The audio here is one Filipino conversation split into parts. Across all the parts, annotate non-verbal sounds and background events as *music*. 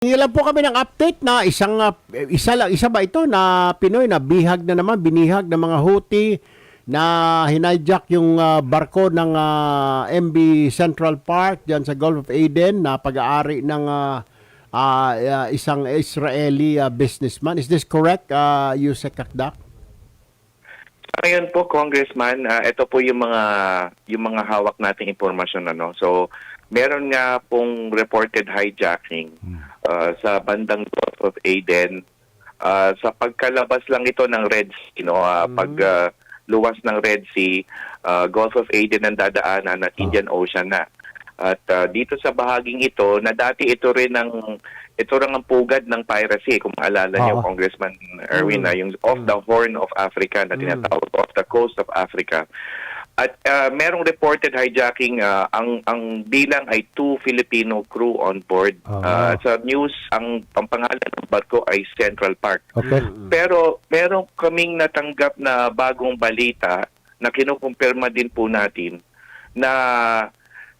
Hingi po kami ng update na isang ah, isa lang isa ba ito na Pinoy na bihag na naman binihag ng mga Houthi na hinajak yung ah, barko ng ah, MB Central Park diyan sa Gulf of Aden na pag-aari ng ah, ah, isang Israeli ah, businessman. Is this correct, uh, Yusek Kakdak? Ngayon po, Congressman, ah, ito po yung mga yung mga hawak nating impormasyon ano. So, meron nga pong reported hijacking ah, sa bandang Gulf of Aden. Ah, sa pagkalabas lang ito ng Red Sea, no, ah, pag ah, luwas ng Red Sea, ah, Gulf of Aden ang dadaanan at Indian Ocean na. At ah, dito sa bahaging ito, na dati ito rin ang ito rin ang pugad ng piracy kung maalala niyo Oo. Congressman Erwin na yung off the horn of Africa na tinatawag off the coast of Africa. At ah, merong reported hijacking ah, ang ang bilang ay two Filipino crew on board. Oo. Ah, sa news ang ang pangalan ng barko ay Central Park. Okay. Pero meron kaming natanggap na bagong balita na kinukumpirma din po natin na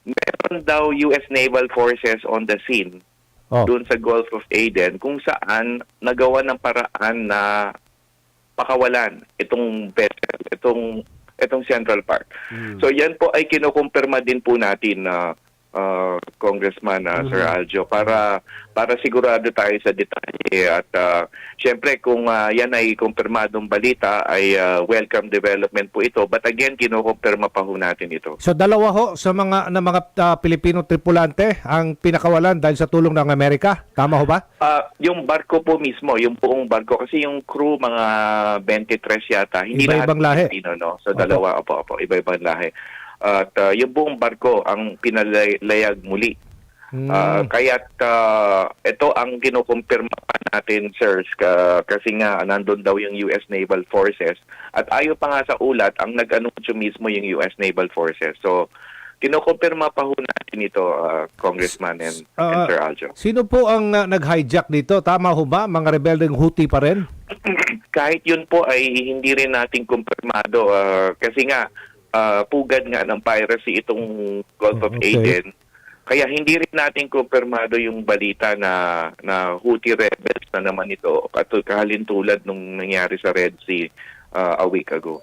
meron daw US Naval Forces on the scene Oh. doon sa Gulf of Aden kung saan nagawa ng paraan na pakawalan itong vessel, itong itong Central Park. So yan po ay kinukumpirma din po natin na uh, Congressman uh, Sir Aljo para para sigurado tayo sa detalye at uh, syempre kung uh, yan ay kumpirmadong balita ay uh, welcome development po ito but again kinukumpirma pa ho natin ito. So dalawa ho sa mga na mga ah, Pilipino tripulante ang pinakawalan dahil sa tulong ng Amerika. Tama ho ba? Ah, yung barko po mismo, yung buong barko kasi yung crew mga 23 yata, hindi Iba-ibang lahi. Pilipino, no? So dalawa opo opo, iba-ibang lahi. At ah, yung buong barko ang pinalayag muli. Hmm. Ah, kaya't ah, ito ang kinukumpirma pa natin, sirs, ka, kasi nga nandun daw yung US Naval Forces. At ayo pa nga sa ulat, ang nag-anunsyo mismo yung US Naval Forces. So, kinukumpirma pa ho natin ito, ah, Congressman and, and Ah, Sir Aljo. Sino po ang ah, nag-hijack dito? Tama ho ba? Mga rebeldeng Houthi pa rin? *clears throat* kahit yun po ay hindi rin natin kumpirmado ah, kasi nga ah, pugad nga ng piracy itong Gulf of Okay. Aden. Kaya hindi rin natin kumpirmado yung balita na na Houthi rebels na naman ito at kahalintulad nung nangyari sa Red Sea ah, a week ago.